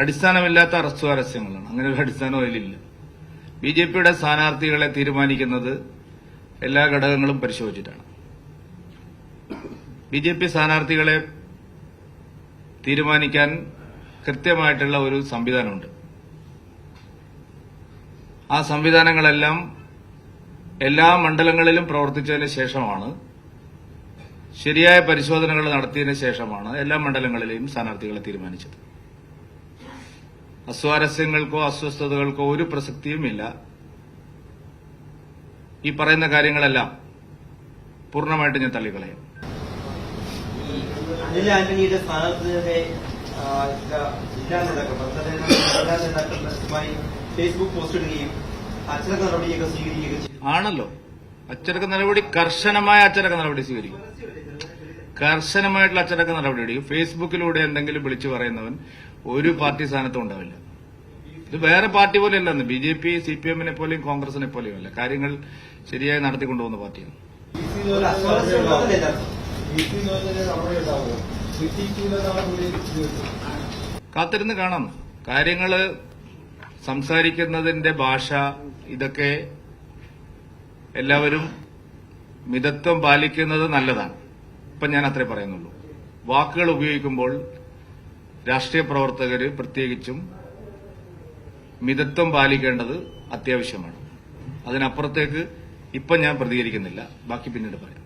അടിസ്ഥാനമില്ലാത്ത arrest പരസ്യങ്ങളാണ്. അങ്ങനെ ഒരു അടിസ്ഥാനം അതിലില്ല. ബി ജെ പിയുടെ സ്ഥാനാർത്ഥികളെ തീരുമാനിക്കുന്നത് എല്ലാ ഘടകങ്ങളും പരിശോധിച്ചിട്ടാണ്. ബി ജെ പി സ്ഥാനാർത്ഥികളെ തീരുമാനിക്കാൻ കൃത്യമായിട്ടുള്ള ഒരു സംവിധാനമുണ്ട്. ആ സംവിധാനങ്ങളെല്ലാം എല്ലാ മണ്ഡലങ്ങളിലും പ്രവർത്തിച്ചതിന് ശേഷമാണ് ശരിയായ പരിശോധനകൾ നടത്തിയതിനു ശേഷമാണ് എല്ലാ മണ്ഡലങ്ങളിലെയും സ്ഥാനാർത്ഥികളെ തീരുമാനിച്ചത്. അസ്വാരസ്യങ്ങൾക്കോ അസ്വസ്ഥതകൾക്കോ ഒരു പ്രസക്തിയുമില്ല. ഈ പറയുന്ന കാര്യങ്ങളെല്ലാം പൂർണമായിട്ട് ഞാൻ തള്ളിക്കളയും. അനിൽ ആന്റണിയുടെ സ്ഥാനാർത്ഥിയുടെ ആ, ജില്ലാ- ജില്ലാ നേതാക്കൾ ജില്ലാ നേതാക്കളുമായി ഫേസ്ബുക്ക് പോസ്റ്റ് ഇടുകയും അച്ചടക്ക നടപടിയൊക്കെ സ്വീകരിക്കുകയും ആണല്ലോ. അച്ചടക്ക നടപടി കർശനമായ അച്ചടക്ക നടപടി സ്വീകരിക്കും. കർശനമായിട്ടുള്ള അച്ചടക്ക നടപടി എടുക്കും. ഫേസ്ബുക്കിലൂടെ എന്തെങ്കിലും വിളിച്ചു പറയുന്നവൻ ഒരു പാർട്ടി സ്ഥാനത്തും ഉണ്ടാവില്ല. ഇത് വേറെ പാർട്ടി പോലെ അല്ലെന്ന് B J P C P എമ്മിനെ പോലെയും കോൺഗ്രസിനെ പോലെയും അല്ല. കാര്യങ്ങൾ ശരിയായി നടത്തിക്കൊണ്ടുപോകുന്ന പാർട്ടിയാണ്. കാത്തിരുന്ന് കാണാം. കാര്യങ്ങൾ സംസാരിക്കുന്നതിന്റെ ഭാഷ ഇതൊക്കെ എല്ലാവരും മിതത്വം പാലിക്കുന്നത് നല്ലതാണ്. ഇപ്പം ഞാൻ അത്രേ പറയുന്നുള്ളൂ. വാക്കുകൾ ഉപയോഗിക്കുമ്പോൾ രാഷ്ട്രീയ പ്രവർത്തകർ പ്രത്യേകിച്ചും മിതത്വം പാലിക്കേണ്ടത് അത്യാവശ്യമാണ്. അതിനപ്പുറത്തേക്ക് ഇപ്പം ഞാൻ പ്രതികരിക്കുന്നില്ല. ബാക്കി പിന്നീട് പറയാം.